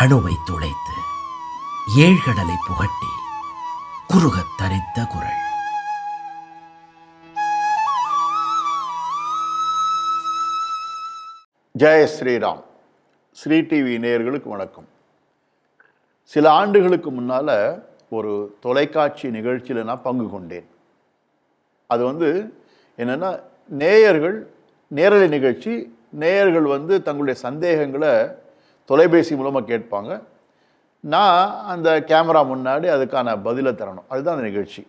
அணுவை துளைத்து ஏழ்கடலை புகட்டி குறுகத் தரித்த குரல். ஜெய ஸ்ரீராம். ஸ்ரீ டிவி நேயர்களுக்கு வணக்கம். சில ஆண்டுகளுக்கு முன்னால் ஒரு தொலைக்காட்சி நிகழ்ச்சியில் நான் பங்கு கொண்டேன். அது வந்து என்னென்னா நேயர்கள் நேரலை நிகழ்ச்சி நேயர்கள் வந்து தங்களுடைய சந்தேகங்களை தொலைபேசி மூலமாக கேட்பாங்க. நான் அந்த கேமரா முன்னாடி அதுக்கான பதிலை தரணும். அதுதான் அந்த நிகழ்ச்சி.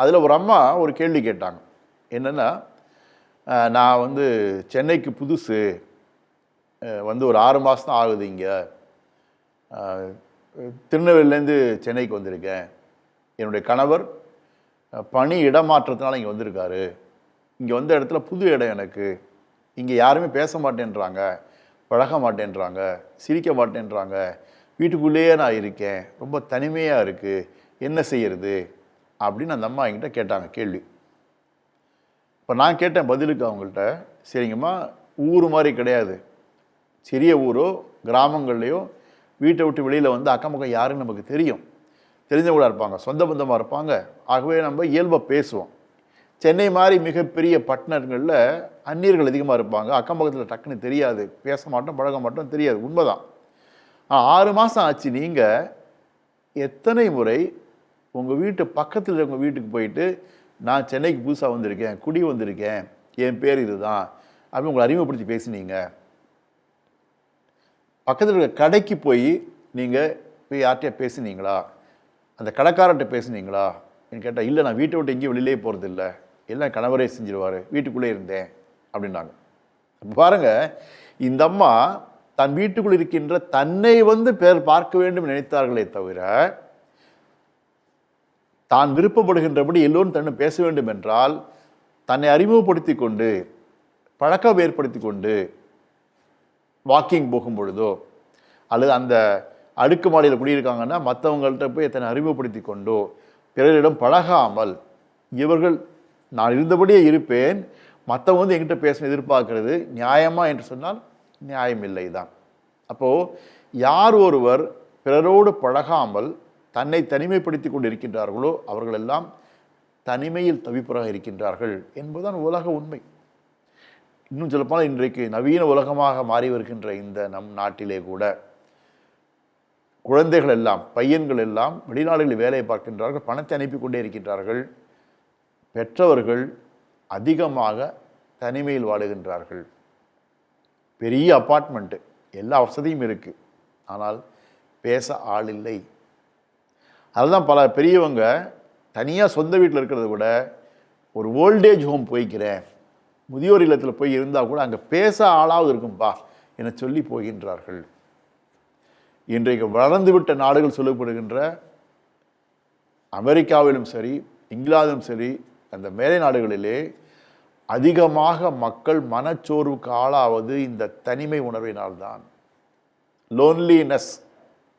அதில் ஒரு அம்மா ஒரு கேள்வி கேட்டாங்க. என்னென்னா நான் வந்து சென்னைக்கு புதுசு. வந்து ஒரு ஆறு மாதம் தான் ஆகுது இங்கே. திருநெல்வேலிலேருந்து சென்னைக்கு வந்திருக்கேன். என்னுடைய கணவர் பணி இடமாற்றத்தினால இங்கே வந்திருக்காரு. இங்கே வந்த இடத்துல புது இடம் எனக்கு. இங்கே யாருமே பேச மாட்டேன்றாங்க. பழக மாட்டேன்றாங்க சிரிக்க மாட்டேன்றாங்க வீட்டுக்குள்ளேயே நான் இருக்கேன் ரொம்ப தனிமையாக இருக்குது என்ன செய்யறது? அப்படின்னு அந்த அம்மா என்கிட்ட கேட்டாங்க கேள்வி. இப்போ நான் கேட்டேன் பதிலுக்கு அவங்கள்ட்ட சரிங்கம்மா ஊர் மாதிரி கிடையாது. சிறிய ஊரோ கிராமங்கள்லையோ வீட்டை விட்டு வெளியில் வந்து அக்கம் பக்கம் யாருன்னு நமக்கு தெரியும். தெரிஞ்சவங்களாக இருப்பாங்க சொந்த பந்தமாக இருப்பாங்க. ஆகவே நம்ம இயல்பாக பேசுவோம். சென்னை மாதிரி மிகப்பெரிய பட்டணங்களில் அந்நியர்கள் அதிகமாக இருப்பாங்க. அக்கம் பக்கத்தில் டக்குன்னு தெரியாது. பேச மாட்டோம் பழக மாட்டோம் தெரியாது. உண்மைதான். ஆறு மாதம் ஆச்சு. நீங்கள் எத்தனை முறை உங்கள் வீட்டு பக்கத்தில் உங்கள் வீட்டுக்கு போயிட்டு நான் சென்னைக்கு புதுசாக வந்திருக்கேன் குடி வந்திருக்கேன் என் பேர் இதுதான் அப்படின்னு உங்களை அறிமுகப்படுத்தி பேசுனீங்க. பக்கத்தில் இருக்க கடைக்கு போய் நீங்கள் போய் யார்கிட்டயா பேசுனீங்களா? அந்த கடைக்காரர்கிட்ட பேசுனீங்களா? கேட்டால் இல்லை நான் வீட்டை விட்டு எங்கேயும் வெளியிலே போகிறது இல்லை எல்லாம் கணவரே செஞ்சிருவார் வீட்டுக்குள்ளே இருந்தேன் அப்படின்னாங்க. அப்ப பாருங்கள் இந்த அம்மா தன் வீட்டுக்குள் இருக்கின்ற தன்னை வந்து பேர் பார்க்க வேண்டும் நினைத்தார்களே தவிர தான் விருப்பப்படுகின்றபடி எல்லோரும் தன்னை பேச வேண்டும் என்றால் தன்னை அறிமுகப்படுத்தி கொண்டு பழக்கம் ஏற்படுத்தி கொண்டு வாக்கிங் போகும் பொழுதோ அல்லது அந்த அடுக்கு மாடியில் குடியிருக்காங்கன்னா மற்றவங்கள்ட்ட போய் தன்னை அறிமுகப்படுத்தி கொண்டோ பிறரிடம் பழகாமல் இவர்கள் நான் இருந்தபடியே இருப்பேன். மற்றவங்க வந்து என்கிட்ட பேசணும் எதிர்பார்க்கறது நியாயமா என்று சொன்னால் நியாயமில்லை தான் அப்போது யார் ஒருவர் பிறரோடு பழகாமல் தன்னை தனிமைப்படுத்தி கொண்டு இருக்கின்றார்களோ அவர்களெல்லாம் தனிமையில் தவிப்பராக இருக்கின்றார்கள் என்பதுதான் உலக உண்மை. இன்னும் சொல்லப்போனால் இன்றைக்கு நவீன உலகமாக மாறி வருகின்ற இந்த நம் நாட்டிலே கூட குழந்தைகள் எல்லாம் பையன்கள் எல்லாம் வெளிநாடுகளில் வேலையை பார்க்கின்றார்கள் பணத்தை அனுப்பி கொண்டே இருக்கின்றார்கள். பெற்றவர்கள் அதிகமாக தனிமையில் வாழுகின்றார்கள். பெரிய அப்பார்ட்மெண்ட்டு எல்லா வசதியும் இருக்குது ஆனால் பேச ஆள் இல்லை. அதுதான் பல பெரியவங்க தனியாக சொந்த வீட்டில் இருக்கிறத விட ஒரு ஓல்டேஜ் ஹோம் போய்க்கிறேன் முதியோர் இல்லத்தில் போய் இருந்தால் கூட அங்கே பேச ஆளாவது இருக்கும்பா என சொல்லி போகின்றார்கள். இன்றைக்கு வளர்ந்துவிட்ட நாடுகள் சொல்லப்படுகின்ற அமெரிக்காவிலும் சரி இங்கிலாந்திலும் சரி அந்த மேலை நாடுகளிலே அதிகமாக மக்கள் மனச்சோர்வுக்கு ஆளாவது இந்த தனிமை உணர்வினால்தான். Loneliness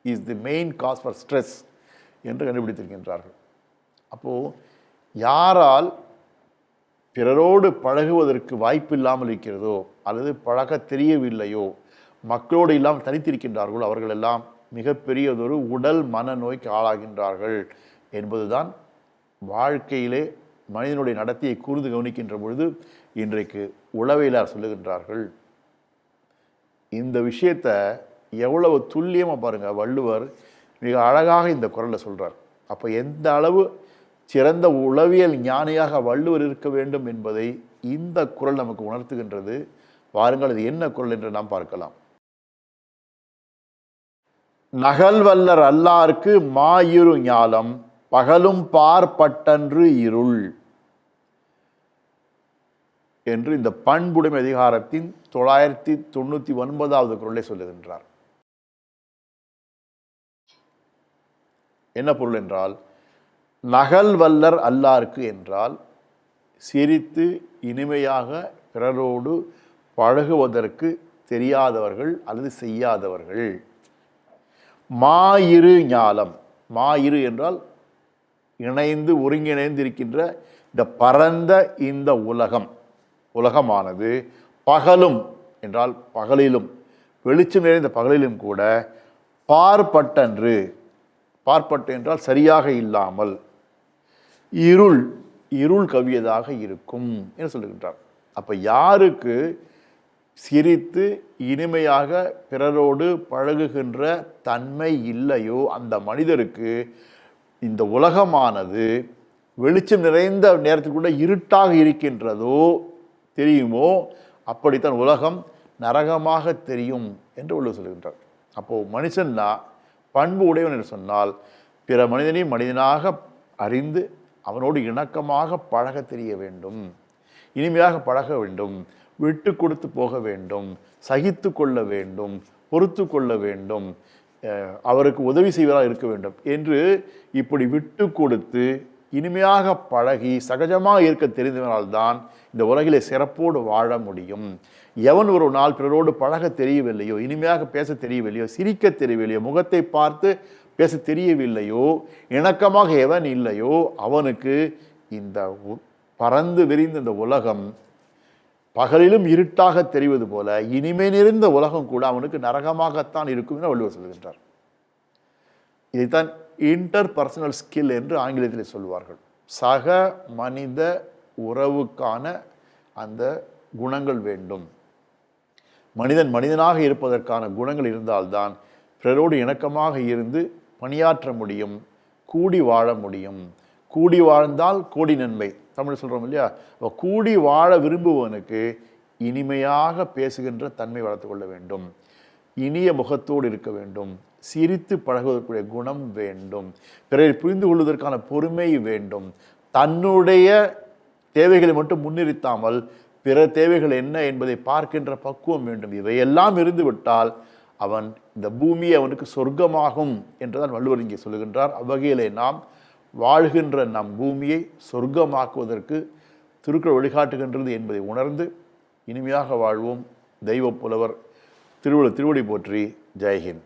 is the main cause for stress என்று கண்டுபிடித்திருக்கின்றார்கள். அப்போது யாரால் பிறரோடு பழகுவதற்கு வாய்ப்பு இல்லாமல் இருக்கிறதோ அல்லது பழக தெரியவில்லையோ மக்களோடு இல்லாமல் தனித்திருக்கின்றார்களோ அவர்களெல்லாம் மிகப்பெரியதொரு உடல் மனநோய்க்கு ஆளாகின்றார்கள் என்பதுதான் வாழ்க்கையிலே மனிதனுடைய நடத்தையை கூர்ந்து கவனிக்கின்ற பொழுது இன்றைக்கு உளவியலார் சொல்லுகின்றார்கள் இந்த விஷயத்தை எவ்வளவு துல்லியமாக பாருங்க வள்ளுவர் மிக அழகாக இந்த குரலில் சொல்கிறார் அப்போ எந்த அளவு சிறந்த உளவியல் ஞானியாக வள்ளுவர் இருக்க வேண்டும் என்பதை இந்த குரல் நமக்கு உணர்த்துகின்றது. வாருங்கள் அது என்ன குரல் என்று நாம் பார்க்கலாம். நகல்வல்லர் அல்லார்க்கு மாயிரு ஞாலம் பகலும் பார்ப்பட்டன்று இருள் என்று இந்த பண்புடைமை அதிகாரத்தின் தொள்ளாயிரத்தி தொண்ணூற்றி ஒன்பதாவது குரலை சொல்லுகின்றார். என்ன பொருள் என்றால் நகல் வல்லர் அல்லார்க்கு என்றால் சிரித்து இனிமையாக பிறரோடு பழகுவதற்கு தெரியாதவர்கள் அல்லது செய்யாதவர்கள். மாயிரு ஞாலம் மாயிரு என்றால் இணைந்து ஒருங்கிணைந்து இருக்கின்ற இந்த பரந்த இந்த உலகம் உலகமானது பகலும் என்றால் பகலிலும் வெளிச்சம் நிறைந்த பகலிலும் கூட பார்ப்பட்டன்று பார்ப்பட்டு என்றால் சரியாக இல்லாமல் இருள் இருள் கவியதாக இருக்கும் என்று சொல்லுகின்றார். அப்போ யாருக்கு சிரித்து இனிமையாக பிறரோடு பழகுகின்ற தன்மை இல்லையோ அந்த மனிதருக்கு இந்த உலகமானது வெளிச்சம் நிறைந்த நேரத்துக்குள்ள இருட்டாக இருக்கின்றதோ தெரியுமோ? அப்படித்தான் உலகம் நரகமாக தெரியும் என்று உள்ள சொல்கின்றார். அப்போது மனுஷன்னா பண்பு உடையவன் என்று சொன்னால் பிற மனிதனையும் மனிதனாக அறிந்து அவனோடு இணக்கமாக பழக தெரிய வேண்டும். இனிமையாக பழக வேண்டும். விட்டு கொடுத்து போக வேண்டும். சகித்து கொள்ள வேண்டும். பொறுத்து கொள்ள வேண்டும். அவருக்கு உதவி செய்வதாக இருக்க வேண்டும் என்று இப்படி விட்டு கொடுத்து இனிமையாக பழகி சகஜமாக இருக்க தெரிந்தவனால்தான் இந்த உலகிலே சிறப்போடு வாழ முடியும். எவன் ஒரு நாள் பிறரோடு பழக தெரியவில்லையோ இனிமையாக பேச தெரியவில்லையோ சிரிக்க தெரியவில்லையோ முகத்தை பார்த்து பேச தெரியவில்லையோ இணக்கமாக எவன் இல்லையோ அவனுக்கு இந்த உ- பறந்து விரிந்த இந்த உலகம் பகலிலும் இருட்டாக தெரிவது போல இனிமை நிறைந்த உலகம் கூட அவனுக்கு நரகமாகத்தான் இருக்கும் என வள்ளுவர் சொல்கின்றார். இதைத்தான் இன்டர் பர்சனல் ஸ்கில் என்று ஆங்கிலத்தில் சொல்வார்கள். சக மனித உறவுக்கான அந்த குணங்கள் வேண்டும். மனிதன் மனிதனாக இருப்பதற்கான குணங்கள் இருந்தால்தான் பிறரோடு இணக்கமாக இருந்து பணியாற்ற முடியும் கூடி வாழ முடியும். கூடி வாழ்ந்தால் கோடி நன்மை. தமிழ் சொல்கிறோம் இல்லையா? அப்ப கூடி வாழ விரும்புவனுக்கு இனிமையாக பேசுகின்ற தன்மை வளர்த்துக்கொள்ள வேண்டும். இனிய முகத்தோடு இருக்க வேண்டும். சிரித்து பழகுவதற்குரிய குணம் வேண்டும். பிறரை புரிந்து கொள்வதற்கான பொறுமை வேண்டும். தன்னுடைய தேவைகளை மட்டும் முன்னிறுத்தாமல் பிற தேவைகள் என்ன என்பதை பார்க்கின்ற பக்குவம் வேண்டும். இவையெல்லாம் இருந்துவிட்டால் அவன் இந்த பூமி அவனுக்கு சொர்க்கமாகும் என்றுதான் வள்ளுவர் இங்கே சொல்லுகின்றார். அவ்வகையிலே நாம் வாழ்கின்ற நம் பூமியை சொர்க்கமாக்குவதற்கு திருக்குறள் வழிகாட்டுகின்றது என்பதை உணர்ந்து இனிமையாக வாழ்வோம். தெய்வ புலவர் திருவள்ளுவர் திருவடி போற்றி. ஜெயஹிந்த்.